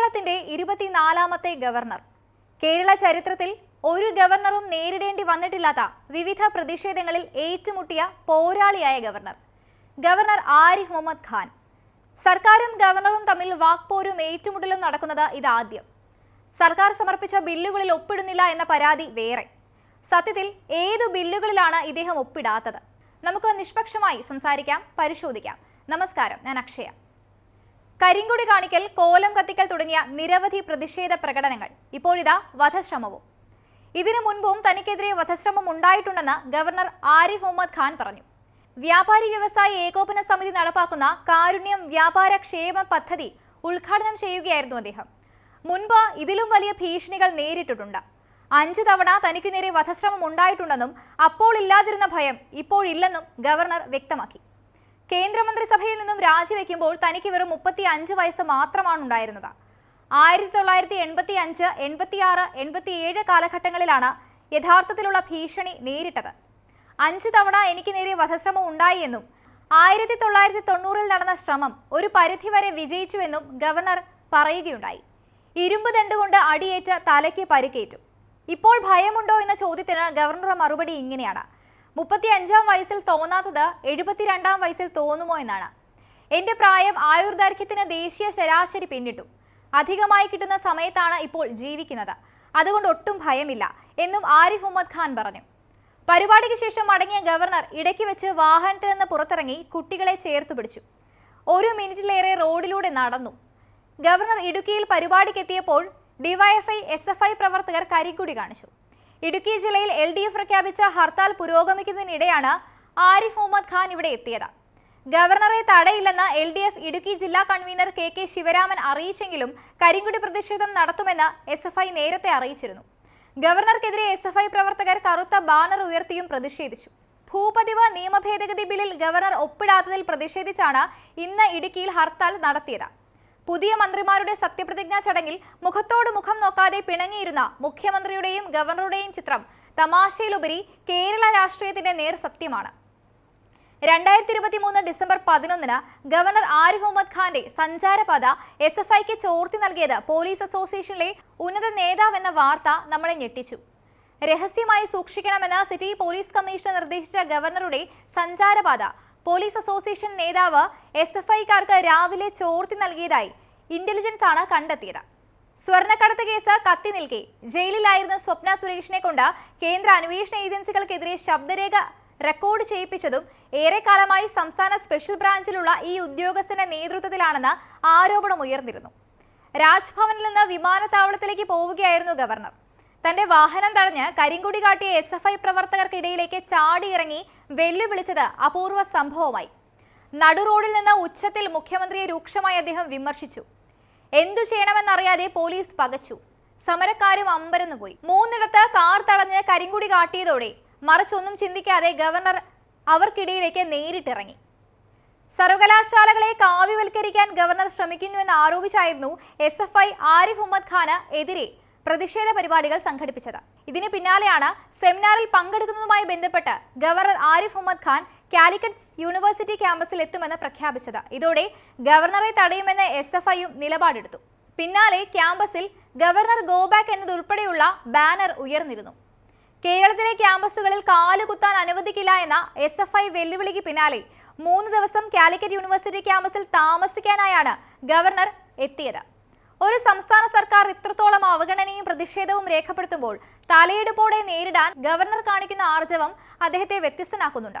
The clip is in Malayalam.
കേരളത്തിന്റെ ഇരുപത്തിനാലാമത്തെ ഗവർണർ. കേരള ചരിത്രത്തിൽ ഒരു ഗവർണറും നേരിടേണ്ടി വന്നിട്ടില്ലാത്ത വിവിധ പ്രതിഷേധങ്ങളിൽ ഏറ്റുമുട്ടിയ പോരാളിയായ ഗവർണർ. ഗവർണർ ആരിഫ് മുഹമ്മദ് ഖാൻ. സർക്കാരും ഗവർണറും തമ്മിൽ വാക്പോരും ഏറ്റുമുട്ടലും നടക്കുന്നത് ഇതാദ്യം. സർക്കാർ സമർപ്പിച്ച ബില്ലുകളിൽ ഒപ്പിടുന്നില്ല എന്ന പരാതി വേറെ. സത്യത്തിൽ ഏതു ബില്ലുകളിലാണ് ഇദ്ദേഹം ഒപ്പിടാത്തത്? നമുക്ക് നിഷ്പക്ഷമായി സംസാരിക്കാം പരിശോധിക്കാം. നമസ്കാരം ഞാൻ അക്ഷയ. കരിങ്കുടി കാണിക്കൽ കോലം കത്തിക്കൽ തുടങ്ങിയ നിരവധി പ്രതിഷേധ പ്രകടനങ്ങൾ. ഇപ്പോഴിതാ വധശ്രമവും. ഇതിനു മുൻപും തനിക്കെതിരെ വധശ്രമം ഉണ്ടായിട്ടുണ്ടെന്ന് ഗവർണർ ആരിഫ് മുഹമ്മദ് ഖാൻ പറഞ്ഞു. വ്യാപാരി വ്യവസായി ഏകോപന സമിതി നടപ്പാക്കുന്ന കാരുണ്യം വ്യാപാര ക്ഷേമ പദ്ധതി ഉദ്ഘാടനം ചെയ്യുകയായിരുന്നു അദ്ദേഹം. മുൻപ് ഇതിലും വലിയ ഭീഷണികൾ നേരിട്ടിട്ടുണ്ട്. അഞ്ചു തവണ തനിക്കു നേരെ വധശ്രമം ഉണ്ടായിട്ടുണ്ടെന്നും അപ്പോൾ ഇല്ലാതിരുന്ന ഭയം ഇപ്പോഴില്ലെന്നും ഗവർണർ വ്യക്തമാക്കി. കേന്ദ്രമന്ത്രിസഭയിൽ നിന്നും രാജിവെക്കുമ്പോൾ തനിക്ക് വെറും മുപ്പത്തി അഞ്ച് വയസ്സ് മാത്രമാണ് ഉണ്ടായിരുന്നത്. ആയിരത്തി തൊള്ളായിരത്തി എൺപത്തി അഞ്ച് എൺപത്തിയാറ് എൺപത്തിയേഴ് കാലഘട്ടങ്ങളിലാണ് യഥാർത്ഥത്തിലുള്ള ഭീഷണി നേരിട്ടത്. അഞ്ച് തവണ എനിക്ക് നേരെ വധശ്രമം ഉണ്ടായി എന്നും ആയിരത്തി തൊള്ളായിരത്തി തൊണ്ണൂറിൽ നടന്ന ശ്രമം ഒരു പരിധിവരെ വിജയിച്ചുവെന്നും ഗവർണർ പറയുകയുണ്ടായി. ഇരുമ്പ് ദണ്ടുകൊണ്ട് അടിയേറ്റ് തലയ്ക്ക് പരിക്കേറ്റു. ഇപ്പോൾ ഭയമുണ്ടോ എന്ന ചോദ്യത്തിന് ഗവർണറുടെ മറുപടി ഇങ്ങനെയാണ്. മുപ്പത്തി അഞ്ചാം വയസ്സിൽ തോന്നാത്തത് എഴുപത്തിരണ്ടാം വയസ്സിൽ തോന്നുമോ എന്നാണ്. എന്റെ പ്രായം ആയുർദൈർഘ്യത്തിന് ദേശീയ ശരാശരി പിന്നിട്ടു. അധികമായി കിട്ടുന്ന സമയത്താണ് ഇപ്പോൾ ജീവിക്കുന്നത്. അതുകൊണ്ട് ഒട്ടും ഭയമില്ല എന്നും ആരിഫ് മുഹമ്മദ് ഖാൻ പറഞ്ഞു. പരിപാടിക്ക് ശേഷം മടങ്ങിയ ഗവർണർ ഇടയ്ക്ക് വെച്ച് വാഹനത്തിൽ നിന്ന് പുറത്തിറങ്ങി കുട്ടികളെ ചേർത്തു പിടിച്ചു. ഒരു മിനിറ്റിലേറെ റോഡിലൂടെ നടന്നു. ഗവർണർ ഇടുക്കിയിൽ പരിപാടിക്കെത്തിയപ്പോൾ ഡിവൈഎഫ്ഐ എസ് എഫ് ഐ പ്രവർത്തകർ കരിക്കുടി കാണിച്ചു. ഇടുക്കി ജില്ലയിൽ എൽ ഡി എഫ് പ്രഖ്യാപിച്ച ഹർത്താൽ പുരോഗമിക്കുന്നതിനിടെയാണ് ആരിഫ് മുഹമ്മദ് ഖാൻ ഇവിടെ എത്തിയത്. ഗവർണറെ തടയില്ലെന്ന് എൽ ഡി എഫ് ഇടുക്കി ജില്ലാ കൺവീനർ കെ കെ ശിവരാമൻ അറിയിച്ചെങ്കിലും കരിങ്കുടി പ്രതിഷേധം നടത്തുമെന്ന് എസ് എഫ് ഐ നേരത്തെ അറിയിച്ചിരുന്നു. ഗവർണർക്കെതിരെ എസ് എഫ് ഐ പ്രവർത്തകർ കറുത്ത ബാനർ ഉയർത്തിയും പ്രതിഷേധിച്ചു. ഭൂപതിവ് നിയമഭേദഗതി ബില്ലിൽ ഗവർണർ ഒപ്പിടാത്തതിൽ പ്രതിഷേധിച്ചാണ് ഇന്ന് ഇടുക്കിയിൽ ഹർത്താൽ നടത്തിയത്. പുതിയ മന്ത്രിമാരുടെ സത്യപ്രതിജ്ഞാ ചടങ്ങിൽ മുഖത്തോട് മുഖം നോക്കാതെ പിണങ്ങിയിരുന്ന മുഖ്യമന്ത്രിയുടെയും ഗവർണറുടെയും ചിത്രം തമാശയിലുപരി കേരള രാഷ്ട്രീയത്തിന്റെ നേർ സത്യമാണ്. രണ്ടായിരത്തി ഇരുപത്തി മൂന്ന് ഡിസംബർ പതിനൊന്നിന് ഗവർണർ ആരിഫ് മുഹമ്മദ് ഖാന്റെ സഞ്ചാരപാത എസ് എഫ് ഐക്ക് ചോർത്തി നൽകിയത് പോലീസ് അസോസിയേഷനിലെ ഉന്നത നേതാവെന്ന വാർത്ത നമ്മളെ ഞെട്ടിച്ചു. രഹസ്യമായി സൂക്ഷിക്കണമെന്ന് സിറ്റി പോലീസ് കമ്മീഷണർ നിർദ്ദേശിച്ച ഗവർണറുടെ സഞ്ചാരപാത പോലീസ് അസോസിയേഷൻ നേതാവ് എസ് എഫ് ഐക്കാർക്ക് രാവിലെ ചോർത്തി നൽകിയതായി ഇന്റലിജൻസ് ആണ് കണ്ടെത്തിയത്. സ്വർണക്കടത്ത് കേസ് കത്തി നിൽക്കെ ജയിലിലായിരുന്ന സ്വപ്ന സുരേഷിനെ കൊണ്ട് കേന്ദ്ര അന്വേഷണ ഏജൻസികൾക്കെതിരെ ശബ്ദരേഖ റെക്കോർഡ് ചെയ്യിപ്പിച്ചതും ഏറെക്കാലമായി സംസ്ഥാന സ്പെഷ്യൽ ബ്രാഞ്ചിലുള്ള ഈ ഉദ്യോഗസ്ഥന്റെ നേതൃത്വത്തിലാണെന്ന് ആരോപണം ഉയർന്നിരുന്നു രാജ്ഭവനിൽ നിന്ന് വിമാനത്താവളത്തിലേക്ക് പോവുകയായിരുന്നു ഗവർണർ. തന്റെ വാഹനം തടഞ്ഞ് കരിങ്കുടി കാട്ടിയ എസ് എഫ് ഐ പ്രവർത്തകർക്കിടയിലേക്ക് ചാടിയിറങ്ങി വെല്ലുവിളിച്ചത് അപൂർവ സംഭവമായി. നടുറോഡിൽ നിന്ന് ഉച്ചത്തിൽ മുഖ്യമന്ത്രിയെ രൂക്ഷമായി അദ്ദേഹം വിമർശിച്ചു. എന്തു ചെയ്യണമെന്നറിയാതെ പോലീസ് പകച്ചു. സമരക്കാരും അമ്പരന്നു പോയി. മൂന്നിടത്ത് കാർ തടഞ്ഞ് കരിങ്കുടി കാട്ടിയതോടെ മറിച്ചൊന്നും ചിന്തിക്കാതെ ഗവർണർ അവർക്കിടയിലേക്ക് നേരിട്ടിറങ്ങി. സർവകലാശാലകളെ കാവ്യവൽക്കരിക്കാൻ ഗവർണർ ശ്രമിക്കുന്നുവെന്ന് ആരോപിച്ചായിരുന്നു S F I Arif Mohammad Khan എതിരെ പ്രതിഷേധ പരിപാടികൾ സംഘടിപ്പിച്ചത്. ഇതിന് പിന്നാലെയാണ് സെമിനാറിൽ പങ്കെടുക്കുന്നതുമായി ബന്ധപ്പെട്ട് ഗവർണർ ആരിഫ് മുഹമ്മദ് ഖാൻ കാലിക്കറ്റ് യൂണിവേഴ്സിറ്റി ക്യാമ്പസിൽ എത്തുമെന്ന് പ്രഖ്യാപിച്ചത്. ഇതോടെ ഗവർണറെ തടയുമെന്ന് എസ് എഫ് ഐയും നിലപാടെടുത്തു. പിന്നാലെ ക്യാമ്പസിൽ ഗവർണർ ഗോബാക്ക് എന്നതുൾപ്പെടെയുള്ള ബാനർ ഉയർന്നിരുന്നു. കേരളത്തിലെ ക്യാമ്പസുകളിൽ കാലുകുത്താൻ അനുവദിക്കില്ല എന്ന എസ് എഫ് ഐ വെല്ലുവിളിക്ക് പിന്നാലെ മൂന്ന് ദിവസം കാലിക്കറ്റ് യൂണിവേഴ്സിറ്റി ക്യാമ്പസിൽ താമസിക്കാനായാണ് ഗവർണർ എത്തിയത്. ഒരു സംസ്ഥാന സർക്കാർ ഇത്രത്തോളം അവഗണനയും പ്രതിഷേധവും രേഖപ്പെടുത്തുമ്പോൾ തലയെടുപ്പോടെ നേരിടാൻ ഗവർണർ കാണിക്കുന്ന ആർജവം അദ്ദേഹത്തെ വ്യത്യസ്തനാക്കുന്നുണ്ട്.